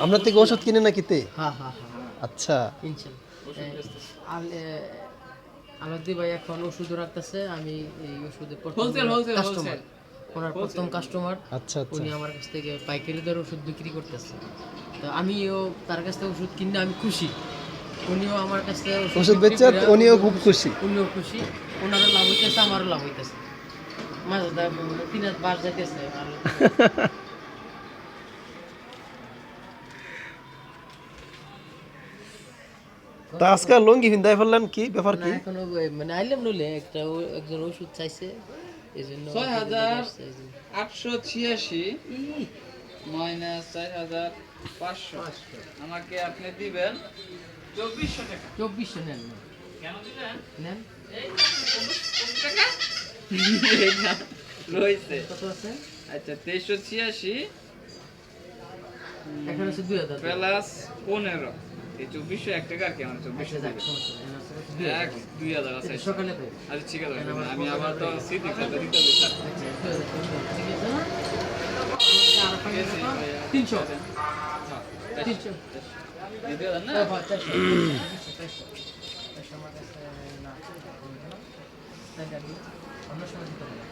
আপনার থেকে ওষুধ কিনে না কিতে হ্যাঁ হ্যাঁ হ্যাঁ। আচ্ছা। আলাদি ভাই এখন ওষুধ রাখতেছে আমি এই wholesale, কাস্টমার ওনার প্রথম কাস্টমার আচ্ছা আচ্ছা। উনি আমার কাছ থেকে পাইকারি দরে ওষুধ বিক্রি করতেছে। তো আমিও তার কাছ থেকে ওষুধ কিনে আমি খুশি। উনিও আমার কাছ থেকে ওষুধ বেচে উনিও খুব খুশি। উনিও খুশি। ওনারও লাভ হইতেছে আমারও লাভ হইতেছে। মাঝে তিন হাত বাস যাইতেছে তা আজকে লঙ্গি ভিন্দাই ফেললেন কি? ব্যাপার কি? এখনও মানে আইলাম নলে একটা একজন ওষুধ চাইছে এই জন্য ছয় হাজার আসছে এই জন্য। আটশো ছিয়াশি ই, মাইনাস আমাকে আপনি দিবেন চব্বিশশো টাকা। চব্বিশশো নেন। কেন দিবেন? নেন। এই টাকা। এটা রয়েছে। কত আছে? আচ্ছা তেইশশো ছিয়াশি। আছে দুই হাজার। প্লাস পনেরো। এই চব্বিশশো এক টাকা আর কি আমার আচ্ছা, চব্বিশশো এক দুই হাজার আছে আচ্ছা ঠিক আছে আমি আবার তো সিটি দিতে আচ্ছা? তিনশো না হ্যাঁ। অন্য সময় দিতে হবে।